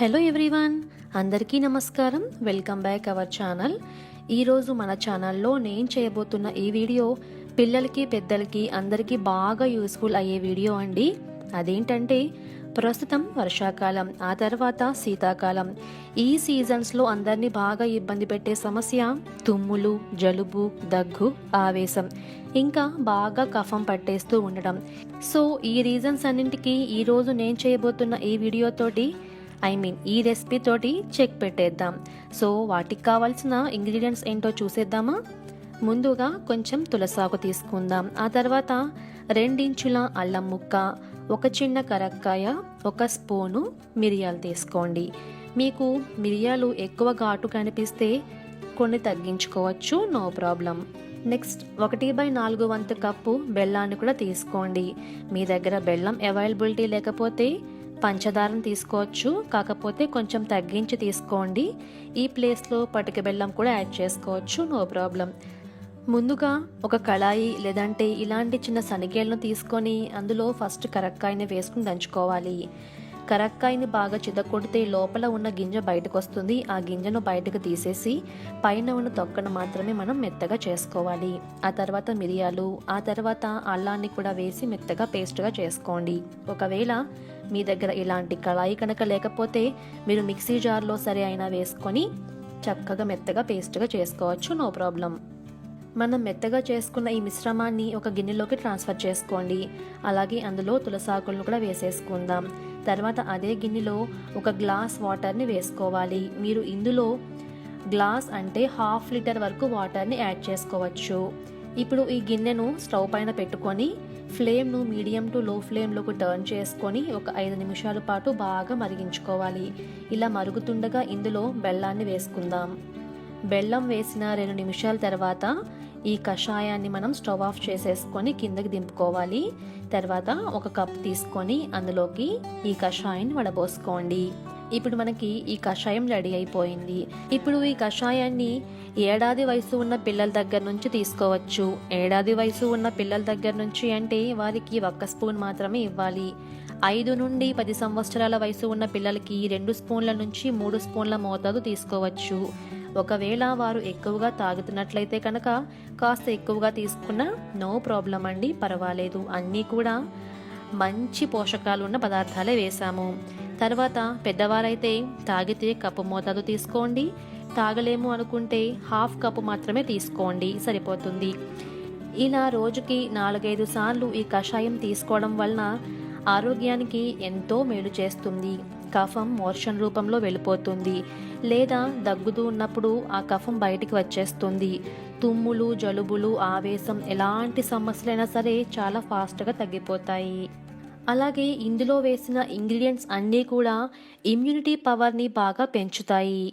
Hello everyone అందరికీ నమస్కారం. Welcome back our channel. ఈరోజు మన ఛానల్లో నేను చేయబోతున్న ఈ వీడియో పిల్లలకి పెద్దలకి అందరికీ బాగా యూస్ఫుల్ అయ్యే వీడియో అండి. అదేంటంటే ప్రస్తుతం వర్షాకాలం ఆ తర్వాత శీతాకాలం. ఈ సీజన్స్లో అందరినీ బాగా ఇబ్బంది పెట్టే సమస్య తుమ్ములు జలుబు దగ్గు ఆవేశం. ఇంకా బాగా కఫం పట్టేస్తూ ఉండడం. సో ఈ రీజన్స్ అన్నింటికి ఈరోజు నేను చేయబోతున్న ఈ వీడియోతోటి ఐ మీన్ ఈ రెసిపీ తోటి చెక్ పెట్టేద్దాం. సో వాటికి కావాల్సిన ఇంగ్రీడియంట్స్ ఏంటో చూసేద్దామా? ముందుగా కొంచెం తులసాకు తీసుకుందాం. ఆ తర్వాత రెండించుల అల్లం ముక్క ఒక చిన్న కరక్కాయ ఒక స్పూను మిరియాలు తీసుకోండి. మీకు మిరియాలు ఎక్కువ ఘాటు కనిపిస్తే కొన్ని తగ్గించుకోవచ్చు నో ప్రాబ్లం నెక్స్ట్ ఒకటి బై నాలుగు వంతు కప్పు బెల్లాన్ని కూడా తీసుకోండి. మీ దగ్గర బెల్లం అవైలబిలిటీ లేకపోతే పంచదారను తీసుకోవచ్చు. కాకపోతే కొంచెం తగ్గించి తీసుకోండి. ఈ ప్లేస్లో పటిక బెల్లం కూడా యాడ్ చేసుకోవచ్చు. No problem. ముందుగా ఒక కళాయి లేదంటే ఇలాంటి చిన్న సనిగేలను తీసుకొని అందులో ఫస్ట్ కరక్కాయని వేసుకుని దంచుకోవాలి. కరక్కాయని బాగా చితకొడితే లోపల ఉన్న గింజ బయటకు వస్తుంది ఆ గింజను బయటకు తీసేసి పైన ఉన్న తొక్కను మాత్రమే మనం మెత్తగా చేసుకోవాలి. ఆ తర్వాత మిరియాలు ఆ తర్వాత అల్లాన్ని కూడా వేసి మెత్తగా పేస్ట్గా చేసుకోండి. ఒకవేళ మీ దగ్గర ఇలాంటి కళాయి కనుక లేకపోతే మీరు మిక్సీ జార్లో సరే అయినా వేసుకొని చక్కగా మెత్తగా పేస్ట్గా చేసుకోవచ్చు. No problem. మనం మెత్తగా చేసుకున్న ఈ మిశ్రమాన్ని ఒక గిన్నెలోకి ట్రాన్స్ఫర్ చేసుకోండి. అలాగే అందులో తులసాకులను కూడా వేసేసుకుందాం. తర్వాత అదే గిన్నెలో ఒక గ్లాస్ వాటర్ని వేసుకోవాలి. మీరు ఇందులో గ్లాస్ అంటే హాఫ్ లీటర్ వరకు వాటర్ని యాడ్ చేసుకోవచ్చు. ఇప్పుడు ఈ గిన్నెను స్టవ్ పైన పెట్టుకొని ఫ్లేమ్ను మీడియం టు లో ఫ్లేమ్లోకి టర్న్ చేసుకొని ఒక ఐదు నిమిషాల పాటు బాగా మరిగించుకోవాలి. ఇలా మరుగుతుండగా ఇందులో బెల్లాన్ని వేసుకుందాం. బెల్లం వేసిన రెండు నిమిషాల తర్వాత ఈ కషాయాన్ని మనం స్టవ్ ఆఫ్ చేసేసుకొని కిందకి దింపుకోవాలి. తర్వాత ఒక కప్ తీసుకొని అందులోకి ఈ కషాయాన్ని వడబోసుకోండి. ఇప్పుడు మనకి ఈ కషాయం రెడీ అయిపోయింది. ఇప్పుడు ఈ కషాయాన్ని ఏడాది వయసు ఉన్న పిల్లల దగ్గర నుంచి తీసుకోవచ్చు. ఏడాది వయసు ఉన్న పిల్లల దగ్గర నుంచి అంటే వారికి ఒక్క స్పూన్ మాత్రమే ఇవ్వాలి. ఐదు నుండి పది సంవత్సరాల వయసు ఉన్న పిల్లలకి రెండు స్పూన్ల నుంచి మూడు స్పూన్ల మోతాదు తీసుకోవచ్చు. ఒకవేళ వారు ఎక్కువగా తాగుతున్నట్లయితే కనుక కాస్త ఎక్కువగా తీసుకున్నా నో ప్రాబ్లం అండి పర్వాలేదు. అన్నీ కూడా మంచి పోషకాలు ఉన్న పదార్థాలే వేసాము తర్వాత పెద్దవారైతే తాగితే కప్పు మోతాదు తీసుకోండి తాగలేము అనుకుంటే హాఫ్ కప్పు మాత్రమే తీసుకోండి సరిపోతుంది. ఇలా రోజుకి నాలుగైదు సార్లు ఈ కషాయం తీసుకోవడం వలన ఆరోగ్యానికి ఎంతో మేలు చేస్తుంది. కఫం మోషన్ రూపంలో వెళ్ళిపోతుంది. లేదా దగ్గుతూ ఉన్నప్పుడు ఆ కఫం బయటికి వచ్చేస్తుంది. తుమ్ములు జలుబులు ఆవేశం ఎలాంటి సమస్యలైనా సరే చాలా ఫాస్ట్గా తగ్గిపోతాయి. అలాగే ఇందులో వేసిన ఇంగ్రీడియంట్స్ అన్నీ కూడా ఇమ్యూనిటీ పవర్ని బాగా పెంచుతాయి.